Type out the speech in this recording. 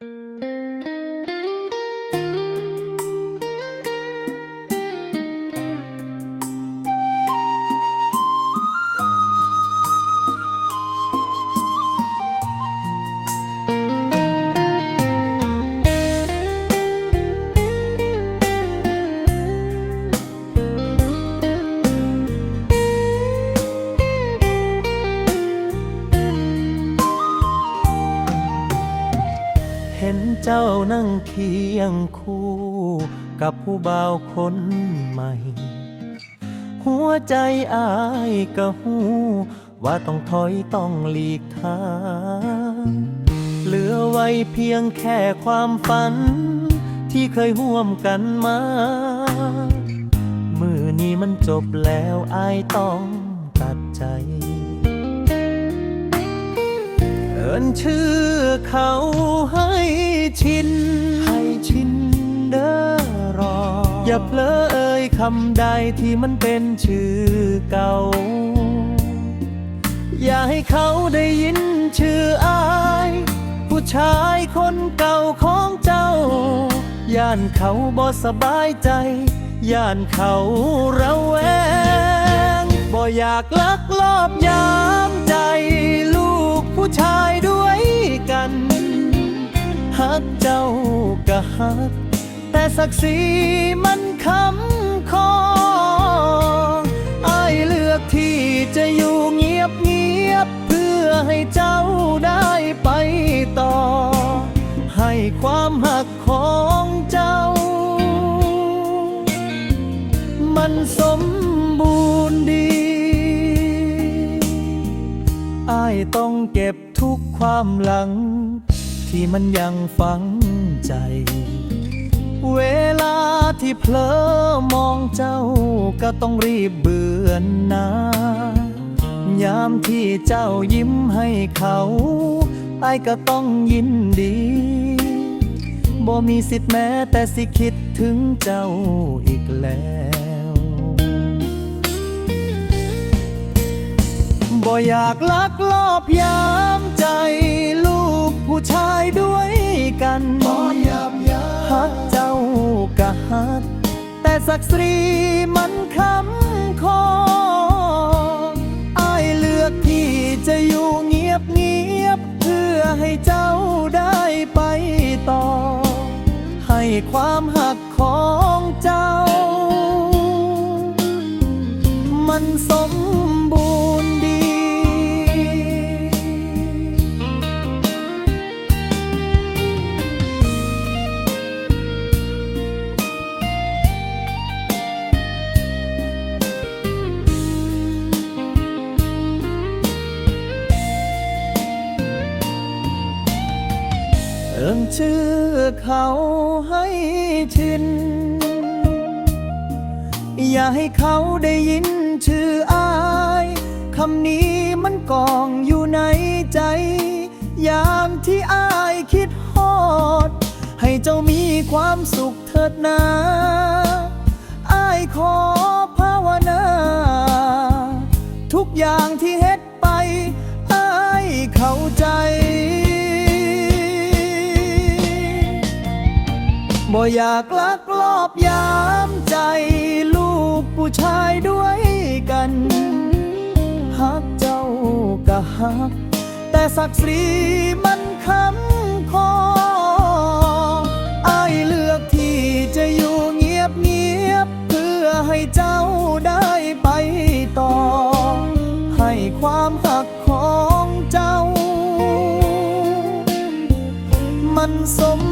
Mm. ห็นเจ้านั่งเคียงคู่ กับผู้บ่าวคนใหม่ หัวใจอายก็หูว่าต้องถอยต้องหลีกทาง เหลือไว้เพียงแค่ความฝัน ที่เคยห่วมกันมา มือนี้มันจบแล้วอายต้องตัดใจ เอินชื่อเขาให้ชิน ให้ชินเด้อรอ อย่าเพลอเอ่ยคำใดที่มันเป็นชื่อเก่า อย่าให้เขาได้ยินชื่ออาย ผู้ชายคนเก่าของเจ้า ย่านเขาบ่สบายใจ ย่านเขาระแวง บ่อยากลักลอบยามใจล เจ้าก็ฮัก แต่ศักดิ์ศรีมันคำคออายเลือกที่จะอยู่เงียบเงียบ เพื่อให้เจ้าได้ไปต่อ ให้ความหักของเจ้า มันสมบูรณ์ดีอายต้องเก็บทุกความหลัง ที่มันยังฝังใจ เวลาที่เพลอมองเจ้าก็ต้องรีบเบือนหนายามที่เจ้ายิ้มให้เขาไอายก็ต้องยินดีบ่มีสิทธิ์แม้แต่สิคิดถึงเจ้าอีกแล้วบ่อยากลักลอบยาม ศักดิ์ศรีมันคำคออายเลือกที่จะอยู่เงียบเงียบ เพื่อให้เจ้าได้ไปต่อ ให้ความหักของเจ้า มันสม เอิ่มชื่อเขาให้ชิน อย่าให้เขาได้ยินชื่ออายคำนี้มันกองอยู่ในใจ ยามที่อายคิดฮอด ให้เจ้ามีความสุขเถิดนาอายขอ บ่อยากลักลอบยามใจลูกผู้ชายด้วยกันฮักเจ้าก็ฮัก แต่ศักดิ์ศรีมันคำคออายเลือกที่จะอยู่เงียบเงียบ เพื่อให้เจ้าได้ไปต่อ ให้ความหักของเจ้า มันสม